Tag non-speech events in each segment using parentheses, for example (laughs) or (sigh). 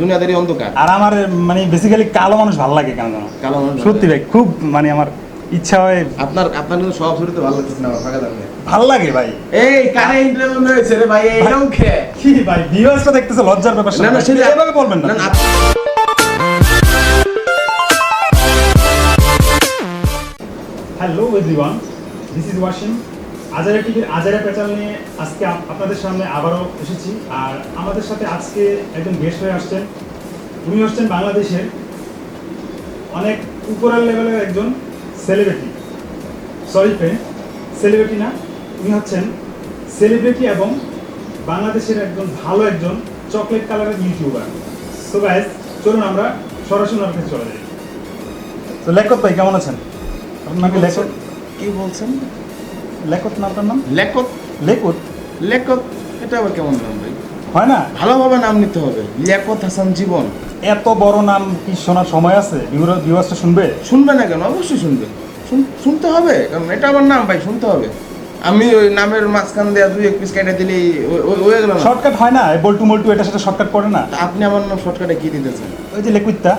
দুনিয়াদারি অন্ধকার। আর আমার মানে বেসিক্যালি কালো মানুষ ভালো লাগে কেন জানো? কালো মানুষ সত্যি ভাই খুব মানে আমার ইচ্ছা হয় আপনার আপনার কিন্তু সব শুরুতে ভালো লাগতেছে না ফাঁকা দাম। ভালো লাগে ভাই। এই কারে ইন্টারভিউ হয়েছে রে ভাই এইরকম খেয়ে কি? ভাই ভিউয়ার্সটা দেখতেছে লজ্জার ব্যাপার না না সেটা এভাবে বলবেন না। Hello everyone this is Wasim Ajaira টিভির আজারা পেচাল নিয়ে আজকে আপনাদের সামনে আবারও এসেছি। আর আমাদের সাথে আজকে একজন গেস্ট হয়ে আসছেন। উনি হচ্ছেন বাংলাদেশের অনেক উপরের লেভেলের একজন সেলিব্রিটি সরি ফ্রেন্ড সেলিব্রিটি না উনি হচ্ছেন সেলিব্রিটি এবং বাংলাদেশের একজন ভালো একজন চকলেট কালারের ইউটিউবার সো গাইজ চলুন আমরা সরাসরি ওনার কাছে চলে যাই। তো লেখক ভাই কেমন আছেন? আপনাকে লেখক কি বলছেন? লেখক নামটার নাম? লেখক লেখক লেখক এটা আবার কেমন নাম ভাই? হয় না? ভালোভাবে নাম নিতে হবে। লিয়াকত হাসান জীবন। এত বড় নাম কি শোনার সময় আছে? ভিউয়ার্সটা শুনবে? শুনবে না কেন? অবশ্যই শুনবে। শুন- শুনতে হবে কারণ এটা আমার নাম ভাই শুনতে হবে। আমি ওই নামের মাঝখান দেওয়া দুই এক পিস কেটে দিলেই ও- ও- হয়ে গেল শর্টকাট হয় না? বল্টু মল্টু এটা সেটা শর্টকাট পড়ে না? আপনি আমার নাম শর্টকাটে কি দিতেছেন? ওই যে লেকুইতটা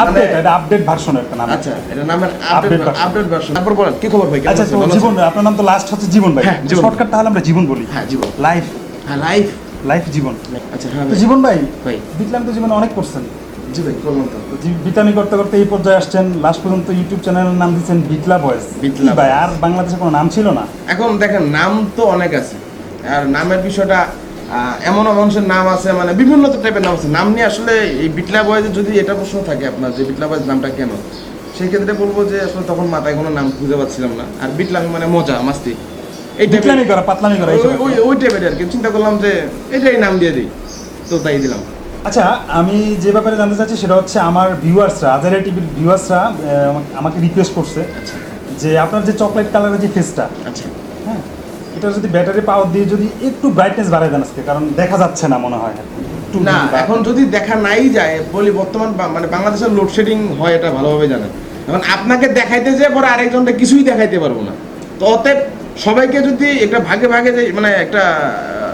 আপডেট এটা আপডেট ভার্সন একটা নাম। আচ্ছা এটা নামের আপডেট আপডেট ভার্সন তারপর বলেন কি খবর ভাই? আচ্ছা আছেন? তো ভালো জীবন আপনার নাম তো লাস্ট হচ্ছে জীবন ভাই। হ্যাঁ, শর্টকাট তাহলে আমরা জীবন বলি। হ্যাঁ জীবন। লাইফ হ্যাঁ লাইফ লাইফ জীবন। আচ্ছা হ্যাঁ জীবন ভাই ভাই। দেখলাম তো জীবনে অনেক করছেন। জি ভাই বলুন তো। বিটানি করতে করতে এই পর্যায়ে আসছেন। লাস্ট পর্যন্ত ইউটিউব চ্যানেলের নাম বিটলা বয়েস বিটলা ভাই আর বাংলাদেশে কোনো নাম ছিল না? এখন দেখেন নাম তো অনেক আছে। আর নামের বিষয়টা আহ, এমনও মানুষের নাম আছে মানে বিভিন্ন টাইপের নাম আছে। নাম নিয়ে আসলে এই বিটলা বয়েজে যদি এটা প্রশ্ন থাকে আপনার যে বিটলা বয়েজ নামটা কেন সেই ক্ষেত্রে বলব যে আসলে তখন মাথায় কোনো নাম খুঁজে পাচ্ছিলাম না। আর বিটলামি মানে মজা মাস্তি। এই type করা পাতলামি করা ওই- ওই ওই টাইপের আর কি। চিন্তা করলাম যে এটাই নাম দিয়ে দিই। তো তাই দিলাম। আচ্ছা আমি যে ব্যাপারে জানতে চাচ্ছি সেটা হচ্ছে আমার ভিউয়ার্সরা আজারে টিভির ভিউয়ার্সরা আমাকে রিকোয়েস্ট করছে আচ্ছা। যে আপনার যে চকলেট কালারের যে ফেসটা আচ্ছা। হ্যাঁ এটা যদি ব্যাটারি পাওয়ার দিয়ে যদি একটু ব্রাইটনেস বাড়ায় দেন আজকে কারণ দেখা যাচ্ছে না মনে হয়। না এখন যদি দেখা নাই যায় বলি বর্তমান মানে বাংলাদেশের লোডশেডিং হয় এটা ভালোভাবে জানেন। এখন আপনাকে দেখাইতে যে পরে আরেকজনটা কিছুই দেখাইতে পারব না। তো অতএব সবাইকে যদি একটা ভাগে ভাগে যে মানে একটা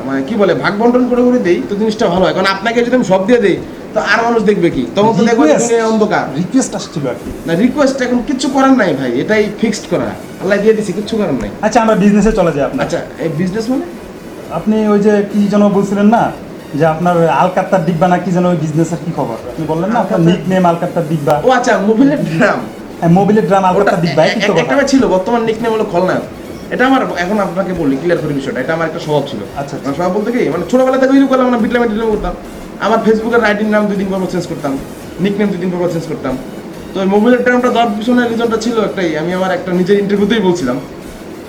মানে কি বলে ভাগ বন্টন করে করে দেই তো জিনিসটা ভালো হয়। কারণ আপনাকে যদি আমি সব দিয়ে দেই তো আর মানুষ দেখবে কি? তখন তো দেখবে অন্ধকার। রিকোয়েস্ট আসছিল আর কি। না রিকোয়েস্ট এখন কিচ্ছু করার নাই ভাই এটাই ফিক্সড করা। আল্লাহ দিয়ে দিছি কিচ্ছু করার নাই। আচ্ছা আমরা বিজনেসে চলে যাই আপনার। আচ্ছা এই বিজনেস মানে? আপনি ওই যে কি যেন বলছিলেন না যে আপনার আলকাত্তার ডিব্বা না কি যেন ওই বিজনেসের কি খবর? আপনি বললেন না আপনার নিক নেম আলকাত্তার ডিব্বা। ও আচ্ছা মোবিলের ড্রাম হ্যাঁ মোবিলের ড্রাম আলকাত্তার ডিব্বা একটা ছিল বর্তমান নিকনেম হলো খলনায়ক। এটা আমার এখন আপনাকে বলি ক্লিয়ার করে বিষয়টা এটা আমার একটা স্বভাব ছিল। আচ্ছা, আচ্ছা। মানে স্বভাব বলতে কি মানে ছোটবেলা থেকে ওই করলাম না বিটলাম টিটলাম করতাম। আমার ফেসবুকের রাইটিং নাম দুই দিন পর চেঞ্জ করতাম নিকনেম দুই দিন পর চেঞ্জ করতাম। তো ওই মোবাইলের টাইমটা দেওয়ার পিছনে রিজনটা ছিল একটাই আমি আমার একটা নিজের ইন্টারভিউতেই বলছিলাম।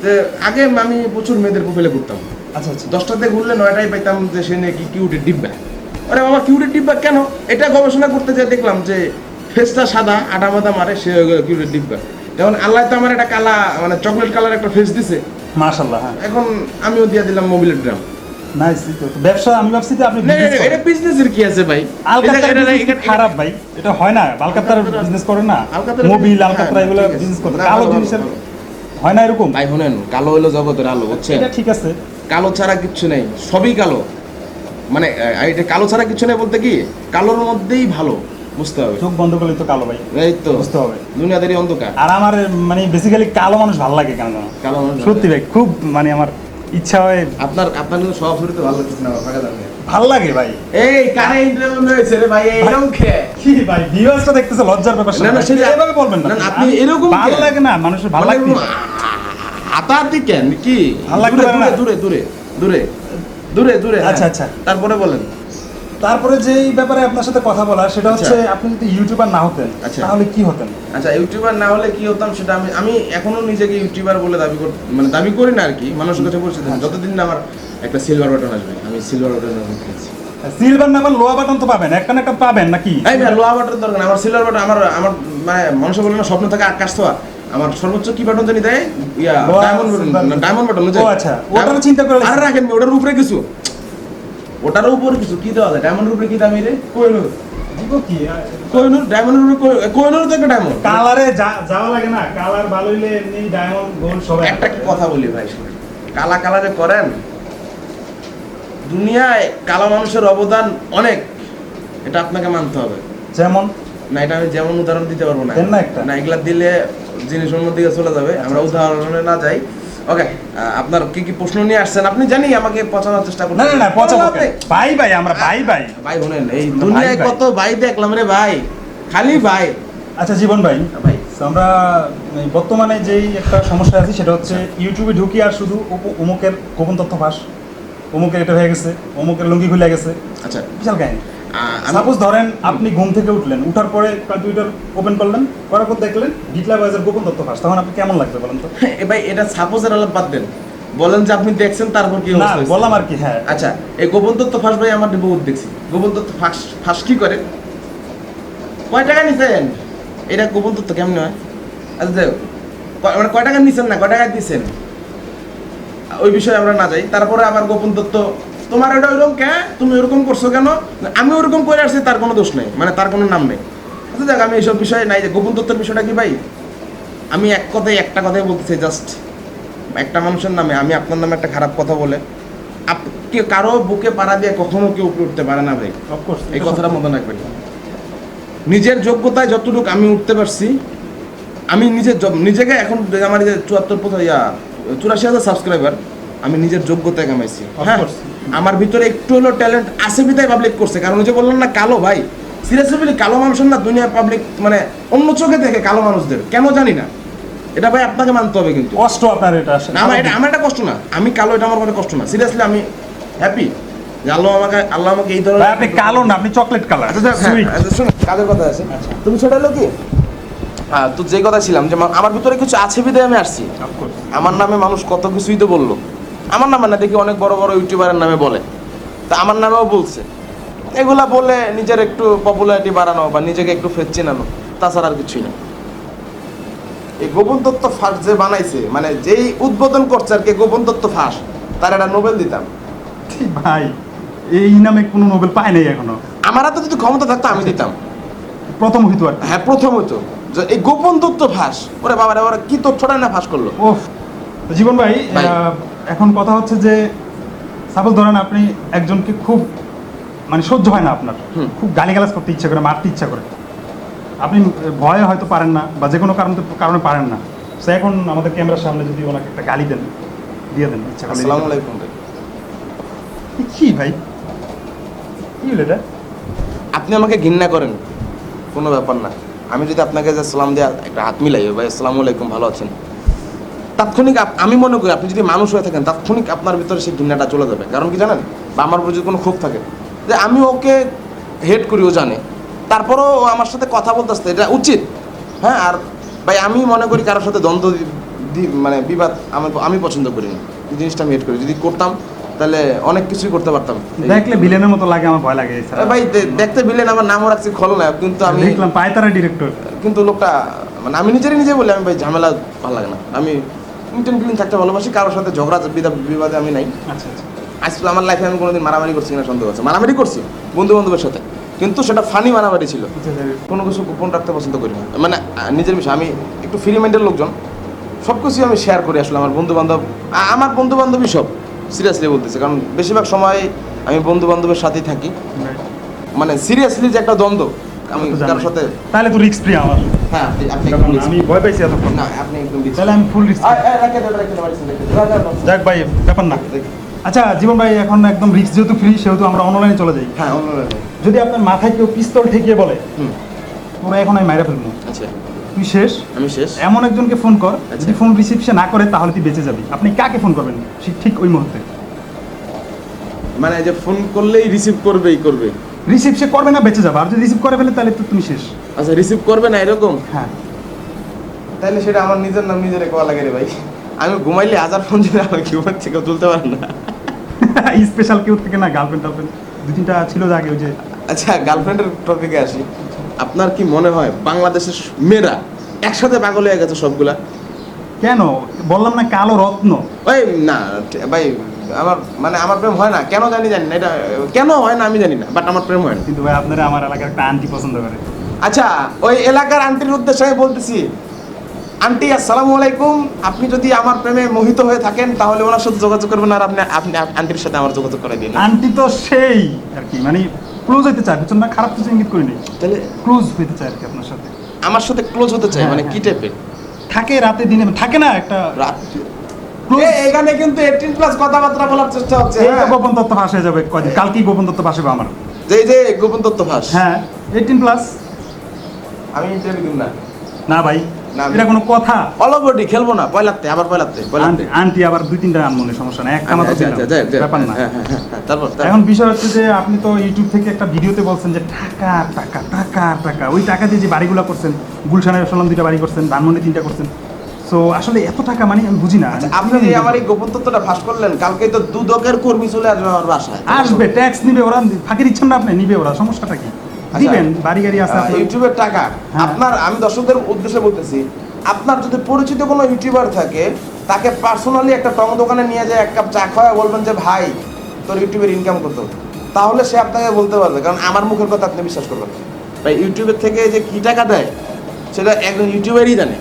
যে আগে আমি প্রচুর মেয়েদের প্রোফাইলে ঘুরতাম। আচ্ছা আচ্ছা। দশটাতে ঘুরলে নয়টাই পাইতাম যে সে নাকি কিউটের ডিব্বা। আরে বাবা কিউটের ডিব্বা কেন? এটা গবেষণা করতে যেয়ে দেখলাম যে ফেসটা সাদা আটা মাদা মারে সে হয়ে গেল কিউটের ডিব্বা। যেমন আল্লাহ তো আমার একটা কালা মানে চকলেট কালার একটা ফেস দিছে। মাশাল্লাহ হ্যাঁ। এখন আমিও দিয়ে দিলাম মোবিলের ড্রাম নাইস ব্যবসা আমি ভাবছি যে আপনি এটা বিজনেসের কি আছে ভাই? আলকাত্তার এটা- এটা- business এটা- খারাপ ভাই? এটা হয় না। আলকাত্তার আলকাত্তার- বিজনেস করে না। মোবিল এগুলো বিজনেস করে। কালো জিনিসের হয় না এরকম? ভাই শুনেন কালো হলো জগতের আলো বুঝছেন? এটা ঠিক আছে। কালো ছাড়া কিচ্ছু নেই। সবই কালো। মানে এটা কালো ছাড়া কিছু নেই বলতে কি? কালোর মধ্যেই ভালো বুঝতে হবে। চোখ বন্ধ করলে তো কালো ভাই। এই তো। বুঝতে হবে। দুনিয়াদারি অন্ধকার। আর আমার মানে বেসিক্যালি কালো মানুষ ভালো লাগে কেন কালো মানুষ সত্যি ভাই খুব মানে আমার ইচ্ছা হয়। আপনার আপনার কিন্তু সব শুরুতে ভালো লাগছে না ফাঁকা দাম ভালো লাগে ভাই। এই কারে ইন্টারভিউ হয়েছে রে ভাই? এইরকম খেয়ে কি? ভাই ভিউয়ার্সটা দেখতেছে লজ্জার ব্যাপার না, না, সেটা সেটা- এভাবে বলবেন না। আপনি এরকম ভালো লাগে না মানুষের ভালো মানে লাগে হাতাহাতি কেন কি ভালো লাগে দূরে দূরে দূরে। দূরে দূরে দূরে আচ্ছা, হ্যাঁ। আচ্ছা। তারপরে বলেন। তারপরে যে ব্যাপারে আপনার সাথে কথা বলা সেটা হচ্ছে আপনি যদি ইউটিউবার না হতেন আচ্ছা। তাহলে কি হতেন? আচ্ছা ইউটিউবার না হলে কি হতাম সেটা আমি আমি এখনও নিজেকে ইউটিউবার বলে দাবি কর মানে দাবি করি না আর কি মানুষের কাছে বলছি আচ্ছা। যতদিন না আমার একটা সিলভার বাটন আসবে আমি সিলভার বাটন খেয়েছি সিলভার না লোয়া বাটন তো পাবেন একটা না একটা পাবেন নাকি? এই ভাই লোহা বাটন দরকার আমার সিলভার বাটন আমার আমার মানে মানুষ বলে না স্বপ্ন থাকে আকাশ ছোঁয়া আমার সর্বোচ্চ কি বাটন জানি দেয়? Yeah diamond button diamond button ও আচ্ছা, ওটারও চিন্তা করে আরে রাখেন ওটার উপরে কিছু। ওটার উপরে কিছু কি দেওয়া যায়? ডায়মন্ডের উপরে কি দামি রে? কোহিনুর কি? কোহিনুর ডায়মন্ডের উপরে কোহিনুর তো একটা ডায়মন্ড কালারে যাওয়া লাগে না। কালার ভালো হইলে এমনি ডায়মন্ড গোল্ড সবাই একটা কি কথা বলি ভাই? কালা কালারে করেন। দুনিয়ায় কালা মানুষের অবদান অনেক। এটা আপনাকে মানতে হবে। যেমন? না এটা আমি যেমন উদাহরণ দিতে পারব না। একটা। না এগুলা দিলে জিনিস অন্য দিকে চলে যাবে। আমরা উদাহরণে না যাই। ওকে আপনার কি কি প্রশ্ন নিয়ে আসছেন? আপনি জানি আমাকে পচানোর চেষ্টা করছেন না না না পচাবো ভাই ভাই আমরা ভাই ভাই। ভাই শুনেন এই দুনিয়ায় কত ভাই দেখলাম রে ভাই। খালি ভাই। আচ্ছা জীবন ভাই। ভাই। আমরা বর্তমানে যেই একটা সমস্যা আছে সেটা হচ্ছে ইউটিউবে ঢুকি আর শুধু অমুকের গোপন তথ্য ফাঁস। অমুকের এটা হয়ে গেছে অমুকের লুঙ্গি খুলে গেছে। আচ্ছা। বিশাল কাহিনী সাপোজ ধরেন আপনি ঘুম থেকে উঠলেন উঠার পরে কম্পিউটার ওপেন করলেন করার পর দেখলেন ডিটলা বাজার গোপন তথ্য ফাঁস। তখন আপনি কেমন লাগবে বলেন তো? (laughs) ভাই এটা সাপোজের আলাপ বাদ দেন। বলেন যে আপনি দেখছেন তারপর কি না বললাম আর কি হ্যাঁ। আচ্ছা এই গোপন তত্ত্ব ফাঁস ভাই আমার বহুত দেখছি। গোপন তত্ত্ব ফাঁস ফাঁস কি করে? কয় টাকা নিছেন? এটা গোপন তত্ত্ব কেমন হয়? আচ্ছা যাই মানে কয় টাকা নিছেন না কয় টাকা দিছেন? ওই বিষয়ে আমরা না যাই। তারপরে আবার গোপন তত্ত্ব তোমার এটা ওইরকম কে? তুমি ওরকম করছ কেন? আমি ওরকম করে আসছি তার কোনো দোষ নেই। মানে তার কোনো নাম নেই। আচ্ছা দেখ আমি এইসব বিষয়ে নাই যে গোপন তত্ত্বের বিষয়টা কি ভাই? আমি এক কথায় একটা কথাই বলতে চাই জাস্ট একটা মানুষের নামে। আমি আপনার নামে একটা খারাপ কথা বলে। আপ কে কারও বুকে পাড়া দিয়ে কখনো কেউ উপরে উঠতে পারে না ভাই। এই কথাটা মনে রাখবেন। নিজের যোগ্যতায় যতটুকু আমি উঠতে পারছি আমি নিজের নিজেকে এখন আমার যে চুয়াত্তর ইয়া চুরাশি হাজার সাবস্ক্রাইবার আমি নিজের যোগ্যতায় কামাইছি। হ্যাঁ? আমার ভিতরে একটু হলো ট্যালেন্ট আছে বিদায় পাবলিক করছে। কারণ ওই যে বললাম না কালো ভাই সিরিয়াসলি বলি কালো মানুষের না দুনিয়া পাবলিক মানে অন্য চোখে দেখে কালো মানুষদের। কেন জানি না। এটা ভাই আপনাকে মানতে হবে কিন্তু। কষ্ট আপনার এটা আমার এটা আমার এটা কষ্ট না। আমি কালো এটা আমার কোনো কষ্ট না। সিরিয়াসলি আমি হ্যাপি যে আল্লাহ আমাকে আল্লাহ আমাকে এই ধরনের আপনি কালো না আপনি চকলেট কালার আচ্ছা হ্যাঁ, আচ্ছা, শোনো, কাজের কথা আছে। আচ্ছা। তুমি সেটা হলো কি? হ্যাঁ তো যে কথা ছিলাম যে আমার ভিতরে কিছু আছে বিদায় আমি আসছি। আমার নামে মানুষ কত কিছুই তো বলল। আমার নামে না দেখি অনেক বড় বড় ইউটিউবারের নামে বলে। তা আমার নামেও বলছে। এগুলা বলে নিজের একটু পপুলারিটি বাড়ানো বা নিজেকে একটু ফের চেনানো তাছাড়া আর কিছুই না। এই গোপন তত্ত্ব ফাঁস যে বানাইছে মানে যেই উদ্বোধন করছে আর কি গোপন তত্ত্ব ফাঁস তার একটা নোবেল দিতাম। ভাই এই নামে কোনো নোবেল পায় নাই এখনও। আমার হাতে যদি ক্ষমতা থাকতো আমি দিতাম। প্রথম হইতো আর হ্যাঁ প্রথম হইতো। এই গোপন তথ্য ফাঁস ওরে বাবা রে ওরা কি তথ্যটা না ফাঁস করল? তো জীবন ভাই ভাই। আহ, এখন কথা হচ্ছে যে সাপোজ ধরেন আপনি একজনকে খুব মানে সহ্য হয় না আপনার। খুব গালিগালাজ করতে ইচ্ছা করে মারতে ইচ্ছা করে। আপনি ভয়ে হয়তো পারেন না বা যে কোনো কারণে কারণে পারেন না। সে এখন আমাদের ক্যামেরার সামনে যদি ওনাকে একটা গালি দেন দিয়ে দেন ইচ্ছা করলে আসসালামু আলাইকুম ভাই। কি ভাই? কি হলো এটা? আপনি আমাকে ঘৃণা করেন কোনো ব্যাপার না। আমি যদি আপনাকে যে সালাম দেওয়া একটা হাত মিলাই ভাই আসসালামু আলাইকুম ভালো আছেন? তাৎক্ষণিক আমি মনে করি আপনি যদি মানুষ হয়ে থাকেন তাৎক্ষণিক আপনার ভিতরে সেই ঘৃণাটা চলে যাবে। কারণ কি জানেন? বা আমার উপর যদি কোনো ক্ষোভ থাকে যে আমি ওকে হেড করি ও জানে। তারপরও ও আমার সাথে কথা বলতে আসতে এটা উচিত। হ্যাঁ আর ভাই আমি মনে করি কারোর সাথে দ্বন্দ্ব মানে বিবাদ আমি আমি পছন্দ করি না। এই জিনিসটা আমি হেড করি। যদি করতাম তাহলে অনেক কিছুই করতে পারতাম। দেখলে ভিলেনের মতো লাগে আমার ভয় লাগে ভাই দেখতে বিলেন আমার নামও রাখছি খলনায়ক কিন্তু আমি দেখলাম পায়তারা ডিরেক্টর কিন্তু লোকটা মানে আমি নিজেরই নিজে বলি আমি ভাই ঝামেলা ভালো লাগে না। আমি ক্লিন ক্লিন থাকতে ভালোবাসি কারোর সাথে ঝগড়া বিদা- বিবাদে আমি নাই। আচ্ছা আচ্ছা। আজকে আমার লাইফে আমি কোনোদিন মারামারি করছি কিনা সন্দেহ আছে। মারামারি করছি বন্ধু বান্ধবের সাথে। কিন্তু সেটা ফানি মারামারি ছিল। কোনো কিছু গোপন রাখতে পছন্দ করি না। মানে নিজের বিষয়। আমি একটু ফ্রি মাইন্ডের লোকজন। সব কিছুই আমি শেয়ার করি আসলে আমার বন্ধু বান্ধব আমার বন্ধু বান্ধবই সব সিরিয়াসলি বলতেছে। কারণ বেশিরভাগ সময় আমি বন্ধু বান্ধবের সাথেই থাকি। মানে সিরিয়াসলি যে একটা দ্বন্দ্ব আমি কারোর সাথে তাহলে তো রিস্ক ফ্রি আমার। হ্যাঁ আপনি আমি ভয় পাইছি এতক্ষণ। না আপনি একদম তাহলে আমি ফুল রিস্ক রাখে রাখে। যাক ভাই ব্যাপার না। আচ্ছা জীবন ভাই এখন একদম রিস্ক যেহেতু ফ্রি সেহেতু আমরা অনলাইনে চলে যাই। হ্যাঁ যদি আপনার মাথায় কেউ পিস্তল ঠেকিয়ে বলে তোরা এখন আমি মাইরা ফেলব। আচ্ছা। তুই শেষ? আমি শেষ? এমন একজনকে ফোন কর আচ্ছা। যদি ফোন সে না করে তাহলে তুই বেঁচে যাবি। আপনি কাকে ফোন করবেন? ঠিক ওই মুহূর্তে। মানে যে ফোন করলেই রিসিভ করবেই করবে। রিসিভ সে করবে না বেঁচে যাবে। আর যদি রিসিভ করে ফেলে তাহলে তো তুমি শেষ। আচ্ছা রিসিভ করবে না এরকম? হ্যাঁ। তাহলে সেটা আমার নিজের নাম নিজের কোয়া লাগে রে ভাই। আমি ঘুমাইলে হাজার ফোন যদি আমার ঘুমার থেকে তুলতে পারেন না। (laughs) স্পেশাল কেউ থেকে না গার্লফ্রেন্ড টার্লফ্রেন্ড দু তিনটা ছিল আগে ওই যে আচ্ছা গার্লফ্রেন্ডের টপিকে আসি। আপনার কি মনে হয় বাংলাদেশের মেয়েরা একসাথে পাগল হয়ে গেছে সবগুলা? কেন? বললাম না কালো রত্ন। ওই না ভাই আমার মানে আমার প্রেম হয় না। কেন জানি জানি না। এটা কেন হয় না আমি জানি না বাট আমার প্রেম হয় না। কিন্তু ভাই আপনারা আমার এলাকার একটা আন্টি পছন্দ করে। আচ্ছা ওই এলাকার আন্টির উদ্দেশ্যে আমি বলতেছি আন্টি আসসালামু আলাইকুম। আপনি যদি আমার প্রেমে মোহিত হয়ে থাকেন তাহলে ওনার সাথে যোগাযোগ করবেন আর আপনি আপনি আন্টির সাথে আমার যোগাযোগ করে দিন আন্টি তো সেই আর কি মানে ক্লোজ হতে চায় বুঝছেন না? খারাপ কিছু ইঙ্গিত করি নাই। তাহলে ক্লোজ হইতে চায় আর কি আপনার সাথে। আমার সাথে ক্লোজ হতে চাই হ্যাঁ, মানে হ্যাঁ। কি টাইপের থাকে রাতে দিনে থাকে না একটা রাত এখানে কিন্তু 18 প্লাস কথাবার্তা বলার চেষ্টা হচ্ছে এই তো হ্যাঁ। গোপন তথ্য ফাঁস হয়ে যাবে কয়দিন? কালকেই গোপন তথ্য ফাঁস হবে আমার। যে এই যে গোপন তথ্য ফাঁস। হ্যাঁ এইটিন প্লাস আমি ইন্টারভিউ দিব না। না ভাই না, এটা কোনো কথা। অলবডি খেলব না পয়লাতে আবার পয়লাতে আন্টি- আবার দুই তিনটা আনমনে সমস্যা না একটা মাত্র ব্যাপার না। হ্যাঁ, হ্যাঁ, হ্যাঁ, হ্যাঁ, তারপর তারপর। এখন বিষয় হচ্ছে যে আপনি তো ইউটিউব থেকে একটা ভিডিওতে বলছেন যে টাকা টাকা টাকা টাকা। ওই টাকা দিয়ে যে বাড়িগুলো করছেন গুলশানের সালাম দুইটা বাড়ি করছেন ধানমন্ডি তিনটা করছেন সো আসলে এত টাকা মানে আমি বুঝি না আচ্ছা, আপনি যে আমার এই গোপন তথ্যটা ফাঁস করলেন কালকে তো দুদকের কর্মী চলে আসবে আমার বাসায় আসবে ট্যাক্স নিবে ওরা ফাঁকির ইচ্ছেন না আপনি নিবে ওরা সমস্যাটা কি আচ্ছা, দিবেন বাড়ি গাড়ি আছে। ইউটিউবের টাকা হ্যাঁ। আপনার আমি দর্শকদের উদ্দেশ্যে বলতেছি আপনার যদি পরিচিত কোনো ইউটিউবার থাকে তাকে পার্সোনালি একটা টং দোকানে নিয়ে যায় এক কাপ চা খাওয়া বলবেন যে ভাই তোর ইউটিউবের ইনকাম কত তাহলে সে আপনাকে বলতে পারবে কারণ আমার মুখের কথা আপনি বিশ্বাস করবেন না। ভাই ইউটিউবের থেকে যে কি টাকা দেয় সেটা একজন ইউটিউবারই জানে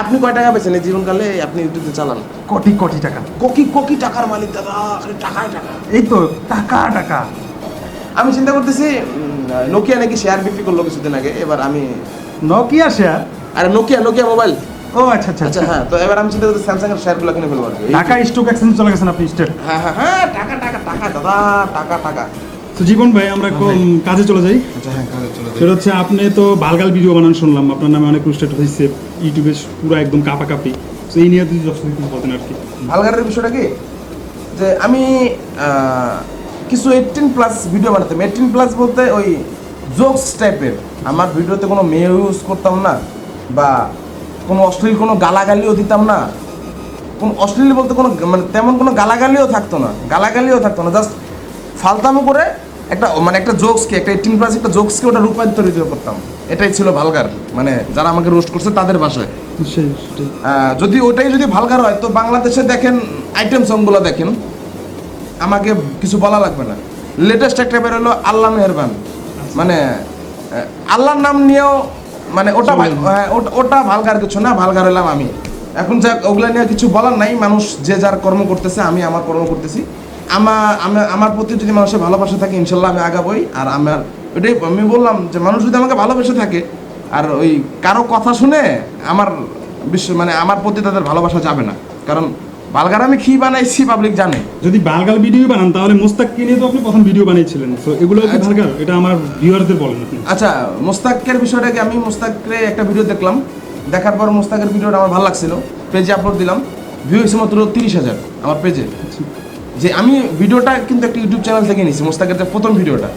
আপনি কয় টাকা পেয়েছেন এই জীবনকালে আপনি ইউটিউবে চালান। কোটি কোটি টাকা। কোকি কোকি টাকার মালিক দাদা খালি টাকায় টাকা। এই তো টাকা টাকা। আমি চিন্তা করতেছি নোকিয়া নাকি শেয়ার বিক্রি করল কিছুদিন আগে এবার আমি নোকিয়া শেয়ার আরে নোকিয়া নোকিয়া মোবাইল ও আচ্ছা আচ্ছা আচ্ছা আচ্ছা। হ্যাঁ তো এবার আমি চিন্তা করছি স্যামসাং এর শেয়ারগুলো কিনে ফেলব আর কি। স্টক এক্সচেঞ্জ চলে গেছেন আপনি স্টেট হ্যাঁ হ্যাঁ হ্যাঁ টাকা টাকা টাকা দাদা টাকা টাকা। তো জীবন ভাই আমরা কম- কাজে চলে যাই। আচ্ছা হ্যাঁ সেটা হচ্ছে আপনি তো ভালগাল ভিডিও বানান শুনলাম। আপনার নামে অনেক রুস্টেড হয়েছে ইউটিউবে পুরো একদম কাপা কাপি তো এই নিয়ে যদি দশ কিছু বলতেন আর কি। ভালগালের বিষয়টা কি? যে আমি কিছু এইটিন প্লাস ভিডিও বানাতাম। এইটিন প্লাস বলতে ওই জোকস টাইপের আমার ভিডিওতে কোনো মেয়ে ইউজ করতাম না বা কোনো অশ্লীল কোনো গালাগালিও দিতাম না। কোনো অশ্লীল বলতে কোনো মানে তেমন কোনো গালাগালিও থাকতো না। গালাগালিও থাকতো না। জাস্ট ফালতামো করে একটা মানে একটা জোকসকে একটা এইটিন প্লাস একটা জোকসকে ওটা রূপান্তরিত করতাম। এটাই ছিল ভালগার মানে যারা আমাকে রোস্ট করছে তাদের ভাষায়। যদি ওটাই যদি ভালগার হয় তো বাংলাদেশে দেখেন আইটেম সংগুলো দেখেন আমাকে কিছু বলা লাগবে না। লেটেস্ট একটা বের হলো আল্লাহ মেহরবান। মানে আল্লাহর নাম নিয়েও মানে ওটা হ্যাঁ, ওটা- ওটা ভালগার কিছু না ভালগার হলাম আমি। এখন যা ওগুলা নিয়ে কিছু বলার নাই মানুষ যে যার কর্ম করতেছে আমি আমার কর্ম করতেছি। আমার আমার- আমার প্রতি যদি মানুষের ভালোবাসা থাকে ইনশাল্লাহ আমি আগাবই। আর আমার ওটাই আমি বললাম যে মানুষ যদি আমাকে ভালোবেসে থাকে আর ওই কারও কথা শুনে আমার বিশ্ব মানে আমার প্রতি তাদের ভালোবাসা যাবে না। কারণ বালগার আমি কি বানাইছি পাবলিক জানে। যদি বালগাল ভিডিও বানান তাহলে মোস্তাককে নিয়ে তো আপনি প্রথম ভিডিও বানিয়েছিলেন। তো এগুলো কি আচ্ছা। বালগাল এটা আমার ভিউয়ারদের বলেন আচ্ছা মোস্তাকের বিষয়টাকে আমি মোস্তাককে একটা ভিডিও দেখলাম। দেখার পর মোস্তাকের ভিডিওটা আমার ভালো লাগছিল। পেজে আপলোড দিলাম। ভিউ হয়েছে মাত্র তিরিশ হাজার আমার পেজে যে আমি ভিডিওটা কিন্তু একটা ইউটিউব চ্যানেল থেকে নিয়েছি মোস্তাকের যে প্রথম ভিডিওটা।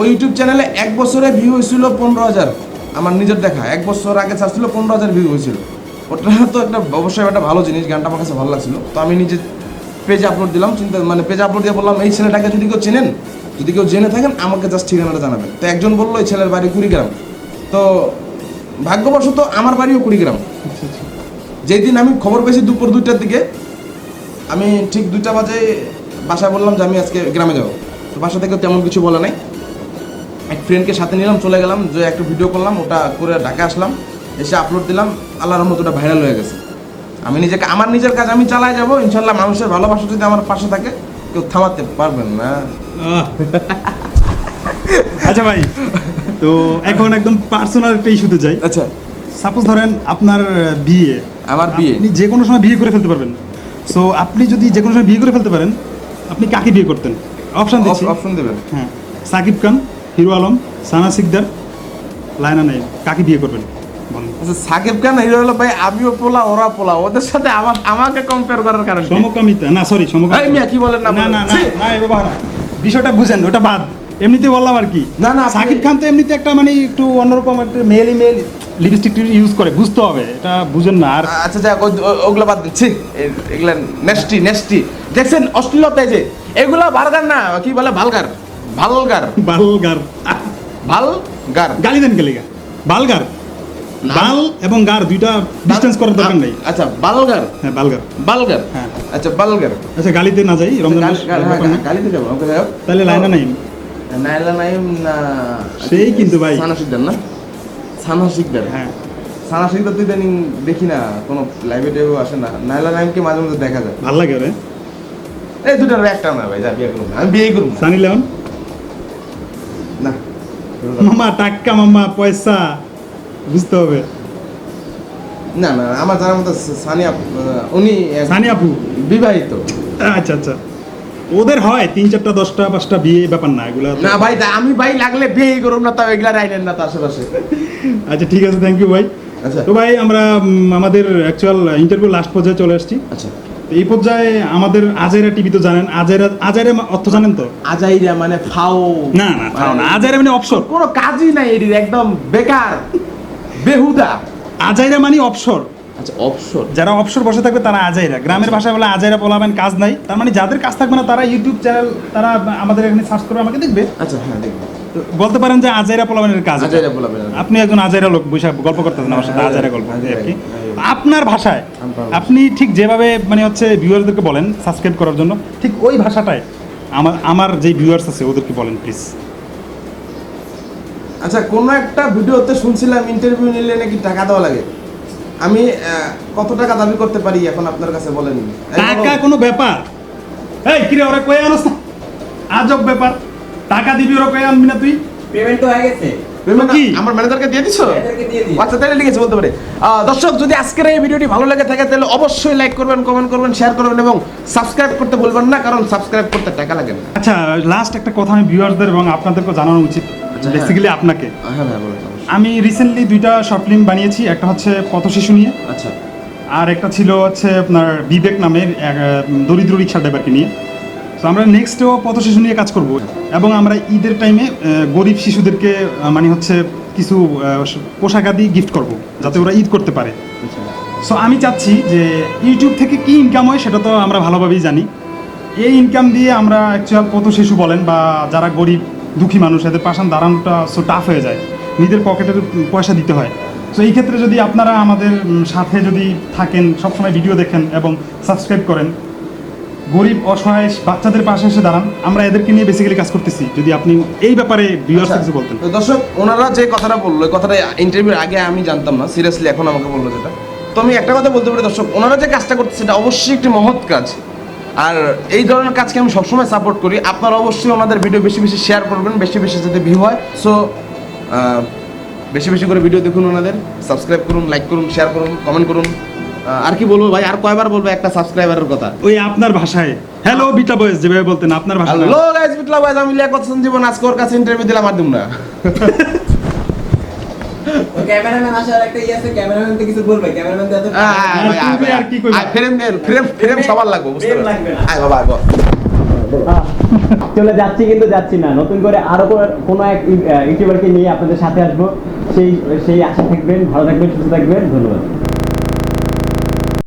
ওই ইউটিউব চ্যানেলে এক বছরে ভিউ হয়েছিল পনেরো হাজার আমার নিজের দেখা। এক বছর আগে ছাড়ছিল পনেরো হাজার ভিউ হয়েছিল। ওটা তো একটা অবশ্যই একটা ভালো জিনিস গানটা আমার কাছে ভালো লাগছিল। তো আমি নিজে পেজে আপলোড দিলাম চিন্তা মানে পেজে আপলোড দিয়ে বললাম এই ছেলেটাকে যদি কেউ চেনেন যদি কেউ জেনে থাকেন আমাকে জাস্ট ঠিকানাটা জানাবেন। তো একজন বলল এই ছেলের বাড়ি কুড়িগ্রাম। তো ভাগ্যবশত আমার বাড়িও কুড়িগ্রাম। আচ্ছা আচ্ছা। আমি খবর পেয়েছি দুপুর দুইটার দিকে আমি ঠিক দুইটা বাজে বাসায় বললাম যে আমি আজকে গ্রামে যাব। তো বাসা থেকে তেমন কিছু বলে নাই। এক ফ্রেন্ডকে সাথে নিলাম চলে গেলাম যে একটা ভিডিও করলাম ওটা করে ঢাকা আসলাম। এসে আপলোড দিলাম আল্লাহর রহমত ওটা ভাইরাল হয়ে গেছে। আমি নিজেকে আমার নিজের কাজ আমি চালাই যাব ইনশাল্লাহ মানুষের ভালোবাসা যদি আমার পাশে থাকে কেউ থামাতে পারবেন না। আচ্ছা ভাই তো এখন একদম পার্সোনাল একটা ইস্যুতে যাই। আচ্ছা। সাপোজ ধরেন আপনার বিয়ে আমার বিয়ে। আপনি যে কোনো সময় বিয়ে করে ফেলতে পারবেন। সো আপনি যদি যে কোনো সময় বিয়ে করে ফেলতে পারেন আপনি কাকে বিয়ে করতেন? অপশন দিচ্ছি। অপশন দেবেন। হ্যাঁ। সাকিব খান হিরো আলম সানা সিকদার লায়না নাই কাকে বিয়ে করবেন? আচ্ছা সাকিব খান হিরো হলো ভাই আমিও পোলা ওরা পোলা। ওদের সাথে আমার আমাকে কম্পেয়ার করার কারণ? সমকামিতা। না সরি সমকামিতা। মিয়া কি বলেন না না না না এ বাবা না। বিষয়টা বুঝেন ওটা বাদ। এমনিতে বললাম আর কি। না, না, সাকিব খান তো এমনিতে একটা মানে একটু অন্যরকম একটা মেল ইমেল লিপস্টিক ইউজ করে বুঝতে হবে এটা বুঝেন না আর আচ্ছা যাক ওই- ওগুলো বাদ দিচ্ছি। এগুলা নেস্টি নেস্টি দেখছেন অশ্লীলতায় যে এগুলা ভালগার না কি বলে ভালগার? ভালগার। বালগার ভালগার। গালি দেন গেলিগা বালগার না। বাল এবং গার দুইটা ডিস্টেন্স করার দরকার নেই। আচ্ছা বালগার হ্যাঁ বালগার বালগার হ্যাঁ। আচ্ছা বালগার আচ্ছা গালিতে না যাই রমজান মাস, গালি- গালি- গালিতে যাব ওকে তাহলে লাইনা নাই নাইলা নাইম না। সেই কিন্তু ভাই। সানা শিকদার না? সানা শিকদার? হ্যাঁ। সানা শিকদার তুই ইদানিং দেখি না কোনো লাইভে টেভেও আসে না। নাইলা নাইমকে মাঝে মাঝে দেখা যায়। ভালো লাগে রে এই দুটার একটা না ভাই যা বিয়ে করুন আমি বিয়ে করুন সানি লেওন? না। মামা টাক্কা মামা পয়সা। বুঝতে হবে। না না আমার জানার মতো সানিয়া আহ, উনি সানি আপু? বিবাহিত। আচ্ছা আচ্ছা। ওদের হয় তিন চারটা দশটা পাঁচটা বিয়ে ব্যাপার না এগুলা না ভাই আমি ভাই লাগলে বিয়ে করুম না তাও এগুলা রাইলেন না তো আশেপাশে। আচ্ছা ঠিক আছে থ্যাংক ইউ ভাই। আচ্ছা। তো ভাই আমরা আমাদের অ্যাকচুয়াল ইন্টারভিউ লাস্ট পর্যায়ে চলে আসছি। আচ্ছা। এই পর্যায়ে আমাদের আজাইরা টিভি তো জানেন আজাইরা আজাইরা অর্থ জানেন তো? আজাইরা মানে ফাও। না না তাও না আজাইরা মানে অবসর। কোনো কাজই নাই এটির একদম বেকার বেহুদা। আজাইরা মানে অবসর। আচ্ছা অবসর যারা অবসর বসে থাকবে তারা আজাইরা। গ্রামের ভাষায় বলে আজাইরা বলাবেন কাজ নাই। তার মানে যাদের কাজ থাকবে না তারা ইউটিউব চ্যানেল তারা আমাদের এখানে সার্চ করে আমাকে দেখবে। আচ্ছা হ্যাঁ দেখব। বলতে পারেন যে আজাইরা পোলাবেনের কাজ আজাইরা বলাবেন আপনি একজন আজাইরা লোক বসে গল্প করতেছেন আমার সাথে আজাইরা গল্প আর কি। আপনার ভাষায় আপনি ঠিক যেভাবে মানে হচ্ছে ভিউয়ারদেরকে বলেন সাবস্ক্রাইব করার জন্য ঠিক ওই ভাষাটায় আমার আমার যে ভিউয়ার্স আছে ওদেরকে বলেন প্লিজ আচ্ছা কোনো একটা ভিডিওতে শুনছিলাম ইন্টারভিউ নিলে নাকি টাকা দেওয়া লাগে? আমি কত টাকা দাবি করতে পারি এখন আপনার কাছে বলেন? টাকা কোনো ব্যাপার? এই কিরে ওরা কয়ে আনস না। আজব ব্যাপার। টাকা দিবি ওরা কয়ে আনবি না তুই। পেমেন্ট তো হয়ে গেছে। আমার ম্যানেজারকে দিয়ে দিছো? এদেরকে দিয়ে দিই আচ্ছা তাহলে লিখেছে বলতে পারে। দর্শক যদি আজকের এই ভিডিওটি ভালো লেগে থাকে তাহলে অবশ্যই লাইক করবেন কমেন্ট করবেন শেয়ার করবেন এবং সাবস্ক্রাইব করতে বলবেন না কারণ সাবস্ক্রাইব করতে টাকা লাগে আচ্ছা লাস্ট একটা কথা আমি ভিউয়ারদের এবং আপনাদেরকে জানানো উচিত আচ্ছা। বেসিক্যালি আপনাকে। হ্যাঁ হ্যাঁ বলুন। আমি রিসেন্টলি দুইটা শর্ট ফিল্ম বানিয়েছি একটা হচ্ছে পথ শিশু নিয়ে আচ্ছা। আর একটা ছিল হচ্ছে আপনার বিবেক নামের দরিদ্র রিক্সা ড্রাইভারকে নিয়ে। তো আমরা নেক্সটও পথ শিশু নিয়ে কাজ করব এবং আমরা ঈদের টাইমে গরিব শিশুদেরকে মানে হচ্ছে কিছু পোশাক আদি গিফট করব যাতে ওরা ঈদ করতে পারে। আচ্ছা। সো আমি চাচ্ছি যে ইউটিউব থেকে কি ইনকাম হয় সেটা তো আমরা ভালোভাবেই জানি। এই ইনকাম দিয়ে আমরা অ্যাকচুয়াল পথ শিশু বলেন বা যারা গরিব দুঃখী মানুষ এদের পাশান দাঁড়ানোটা সো টাফ হয়ে যায়। নিজের পকেটের পয়সা দিতে হয়। তো এই ক্ষেত্রে যদি আপনারা আমাদের সাথে যদি থাকেন সবসময় ভিডিও দেখেন এবং সাবস্ক্রাইব করেন গরিব অসহায় বাচ্চাদের পাশে এসে দাঁড়ান। আমরা এদেরকে নিয়ে বেসিক্যালি কাজ করতেছি। যদি আপনি এই ব্যাপারে ভিউয়ার্স আচ্ছা, কিছু বলতেন। দর্শক ওনারা যে কথাটা বলল কথাটা ইন্টারভিউর আগে আমি জানতাম না সিরিয়াসলি এখন আমাকে বলল যেটা। তো আমি একটা কথা বলতে পারি দর্শক ওনারা যে কাজটা করছে সেটা অবশ্যই একটি মহৎ কাজ। আর এই ধরনের কাজকে আমি সবসময় সাপোর্ট করি। আপনারা অবশ্যই ওনাদের ভিডিও বেশি বেশি শেয়ার করবেন বেশি বেশি যাতে ভিউ হয়। সো বেশি বেশি করে ভিডিও দেখুন ওনাদের সাবস্ক্রাইব করুন লাইক করুন শেয়ার করুন কমেন্ট করুন। আর কি বলব ভাই? আর কয়বার বলব একটা সাবস্ক্রাইবারের কথা? ওই আপনার ভাষায়। হ্যালো বিটা বয়েস যেভাবে বলতেন আপনার ভাষায়। হ্যালো গাইস বিটলা ভাই আমি লিয়াকত সঞ্জীবন আজকে ওর কাছে ইন্টারভিউ দিলাম আর দিম না। (laughs) ক্যামেরাম্যান আসার একটা ইয়ে আছে ক্যামেরাম্যান তো কিছু বলবে? ক্যামেরাম্যান তো এত আর কি কইবা? ফ্রেম ফ্রেম ফ্রেম সবার লাগবে বুঝতে পারছেন? আয় বাবা আয় বাবা। চলে যাচ্ছি কিন্তু যাচ্ছি না। নতুন করে আরও কোনো- কোনো এক ইউটিউবারকে নিয়ে আপনাদের সাথে আসব। সেই সেই আশা থাকবেন, ভালো থাকবেন, সুস্থ থাকবেন। ধন্যবাদ।